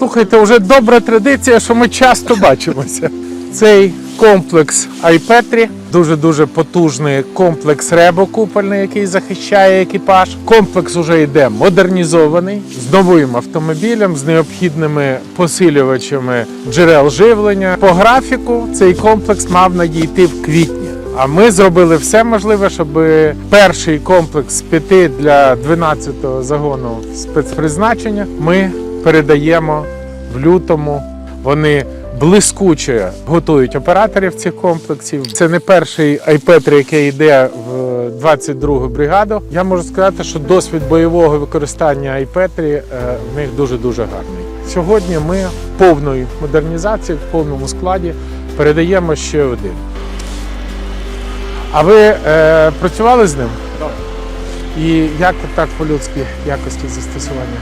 Слухайте, вже добра традиція, що ми часто бачимося. Цей комплекс Айпетрі дуже дуже потужний комплекс Ребо купольний, який захищає екіпаж. Комплекс уже йде модернізований з новим автомобілем, з необхідними посилювачами джерел живлення. По графіку цей комплекс мав надійти в квітні. А ми зробили все можливе, щоб перший комплекс з п'яти для 12-го загону спецпризначення ми передаємо в лютому. Вони блискуче готують операторів цих комплексів. Це не перший айпетр, який йде в 22-гу бригаду. Я можу сказати, що досвід бойового використання айпетрі в них дуже дуже гарний. Сьогодні ми в повної модернізації, в повному складі передаємо ще один. А ви е, працювали з ним? Так. І як так по-людськи якості застосування?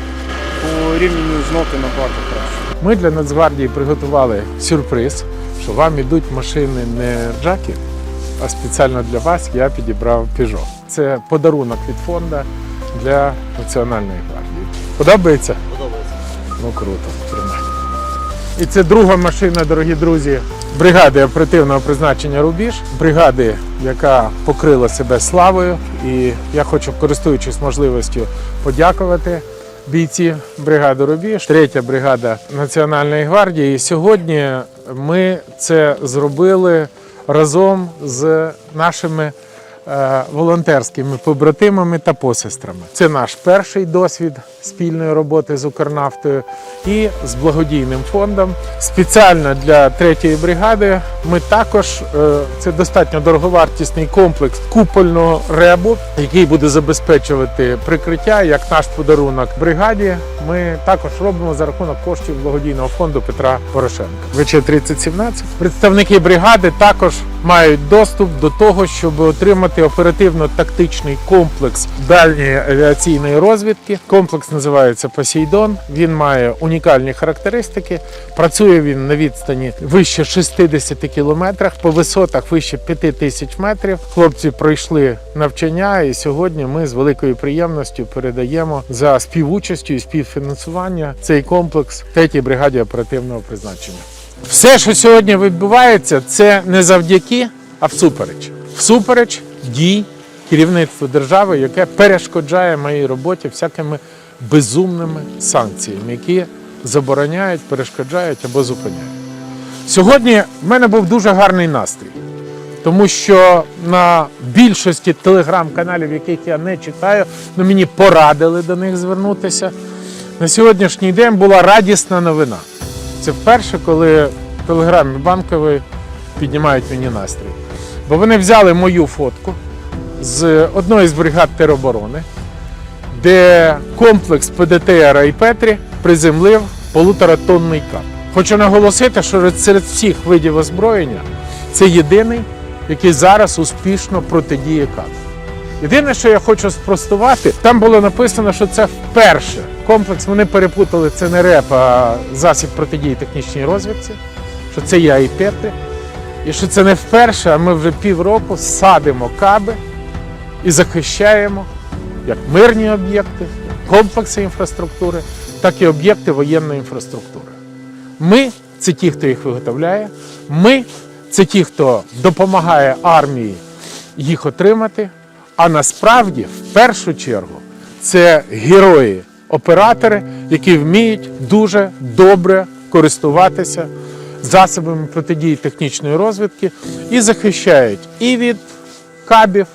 По рівню з ноти набагато краще. Ми для Нацгвардії приготували сюрприз, що вам ідуть машини не джаки, а спеціально для вас я підібрав Peugeot. Це подарунок від фонду для Національної гвардії. Подобається? Подобається. Ну круто, тримай. І це друга машина, дорогі друзі, бригади оперативного призначення Рубіж, бригади, яка покрила себе славою. І я хочу, користуючись можливістю, подякувати бійці бригади Рубіж, третя бригада Національної гвардії. І сьогодні ми це зробили разом з нашими волонтерськими побратимами та посестрами. Це наш перший досвід спільної роботи з Укрнафтою і з благодійним фондом. Спеціально для третьої бригади ми також е, це достатньо дороговартісний комплекс купольного ребу, який буде забезпечувати прикриття як наш подарунок бригаді. Ми також робимо за рахунок коштів благодійного фонду Петра Порошенка. ВЧ 3017 представники бригади також мають доступ до того, щоб отримати оперативно-тактичний комплекс дальньої авіаційної розвідки. Комплекс називається Посейдон. Він має унікальні характеристики. Працює він на відстані вище 60 кілометрах, по висотах вище 5 тисяч метрів. Хлопці пройшли навчання, і сьогодні ми з великою приємністю передаємо за співучастю і співфінансування цей комплекс третій бригаді оперативного призначення. Все, що сьогодні відбувається, це не завдяки, а всупереч. Всупереч дій керівництва держави, яке перешкоджає моїй роботі всякими безумними санкціями, які забороняють, перешкоджають або зупиняють. Сьогодні в мене був дуже гарний настрій, тому що на більшості телеграм-каналів, яких я не читаю, ну мені порадили до них звернутися. На сьогоднішній день була радісна новина. Це вперше, коли в телеграмі банкової піднімають мені настрій. Бо вони взяли мою фотку з одної з бригад тероборони, де комплекс ПДТР і Петрі приземлив полуторатонний кап. Хочу наголосити, що серед всіх видів озброєння це єдиний, який зараз успішно протидіє капу. Єдине, що я хочу спростувати, там було написано, що це вперше. Комплекс вони перепутали це не РЕП, а засіб протидії технічній розвідці, що це є айпети. І що це не вперше, а ми вже півроку садимо каби і захищаємо як мирні об'єкти, комплекси інфраструктури, так і об'єкти воєнної інфраструктури. Ми це ті, хто їх виготовляє. Ми це ті, хто допомагає армії їх отримати. А насправді, в першу чергу, це герої, оператори, які вміють дуже добре користуватися засобами протидії технічної розвідки і захищають і від кабів,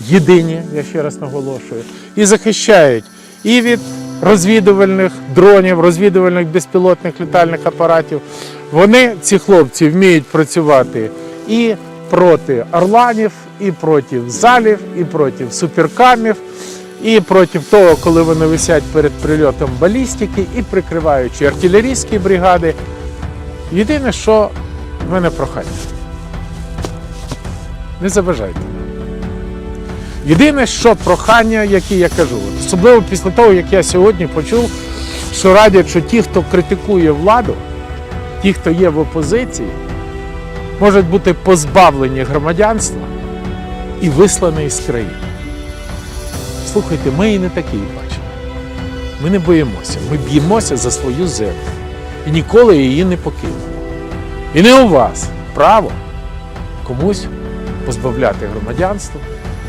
єдині, я ще раз наголошую, і захищають і від розвідувальних дронів, розвідувальних безпілотних літальних апаратів. Вони, ці хлопці, вміють працювати і проти орланів, і проти залів, і проти суперкамів, і проти того, коли вони висять перед прильотом балістики, і прикриваючи артилерійські бригади. Єдине, що в мене прохання. Не заважайте. Єдине, що прохання, яке я кажу, особливо після того, як я сьогодні почув, що радять, що ті, хто критикує владу, ті, хто є в опозиції, можуть бути позбавлені громадянства і вислані з країни. Слухайте, ми і не такі бачимо. Ми не боїмося, ми б'ємося за свою землю. і ніколи її не покинемо. І не у вас право комусь позбавляти громадянства,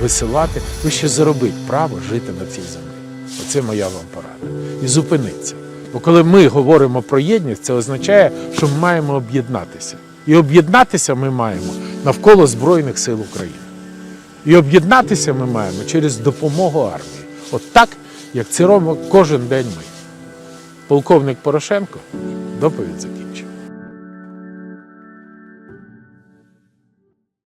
висилати, ви ще заробить право жити на цій землі. Оце моя вам порада. І зупиниться. Бо коли ми говоримо про єдність, це означає, що ми маємо об'єднатися. І об'єднатися ми маємо навколо Збройних сил України. І об'єднатися ми маємо через допомогу армії. От так, як це робимо кожен день ми. Полковник Порошенко, доповідь закінчена.